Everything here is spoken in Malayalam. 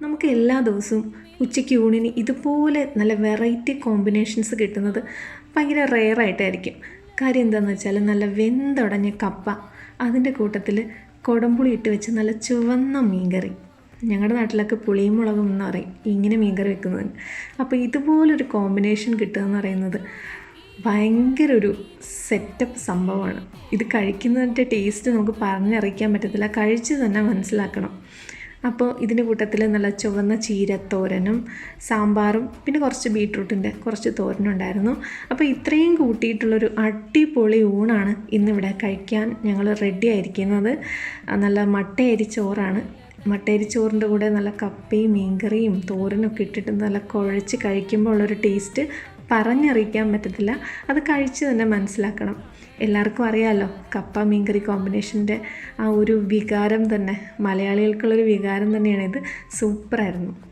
നമുക്ക് എല്ലാ ദിവസവും ഉച്ചയ്ക്ക് ഊണിന് ഇതുപോലെ നല്ല വെറൈറ്റി കോമ്പിനേഷൻസ് കിട്ടുന്നത് ഭയങ്കര റെയറായിട്ടായിരിക്കും കാര്യം എന്താണെന്ന് വെച്ചാൽ നല്ല വെന്തുടഞ്ഞ കപ്പ അതിന്റെ കൂട്ടത്തിൽ കുടംപുളി ഇട്ട് വെച്ച് നല്ല ചുവന്ന മീൻകറി. ഞങ്ങളുടെ നാട്ടിലൊക്കെ പുളിയും മുളകും എന്ന് പറയും ഇങ്ങനെ മീൻകറി വെക്കുന്നതിന് അപ്പോൾ ഇതുപോലൊരു കോമ്പിനേഷൻ കിട്ടുക എന്ന് പറയുന്നത് ഭയങ്കര ഒരു സെറ്റപ്പ് സംഭവമാണ്. ഇത് കഴിക്കുന്നതിന്റെ ടേസ്റ്റ് നമുക്ക് പറഞ്ഞറിയിക്കാൻ പറ്റത്തില്ല കഴിച്ച് തന്നെ മനസ്സിലാക്കണം. അപ്പോൾ ഇതിന്റെ കൂട്ടത്തിൽ നല്ല ചുവന്ന ചീരത്തോരനും സാമ്പാറും പിന്നെ കുറച്ച് ബീട്രൂട്ടിന്റെ കുറച്ച് തോരനും ഉണ്ടായിരുന്നു. അപ്പോൾ ഇത്രയും കൂട്ടിയിട്ടുള്ളൊരു അടിപൊളി ഊണാണ് ഇന്നിവിടെ കഴിക്കാൻ ഞങ്ങൾ റെഡി ആയിരിക്കുന്നത്. നല്ല മട്ടയരി ചോറാണ്. മട്ടയരി ചോറിന്റെ കൂടെ നല്ല കപ്പയും മീൻകറിയും തോരനൊക്കെ ഇട്ടിട്ട് നല്ല കുഴച്ച് കഴിക്കുമ്പോൾ ഉള്ളൊരു ടേസ്റ്റ് പറഞ്ഞറിയിക്കാൻ പറ്റത്തില്ല. അത് കഴിച്ച് തന്നെ മനസ്സിലാക്കണം. എല്ലാവർക്കും അറിയാമല്ലോ കപ്പ മീൻകറി കോമ്പിനേഷന്റെ ആ ഒരു വികാരം തന്നെ മലയാളികൾക്കുള്ളൊരു വികാരം തന്നെയാണ് ഇത് സൂപ്പറായിരുന്നു.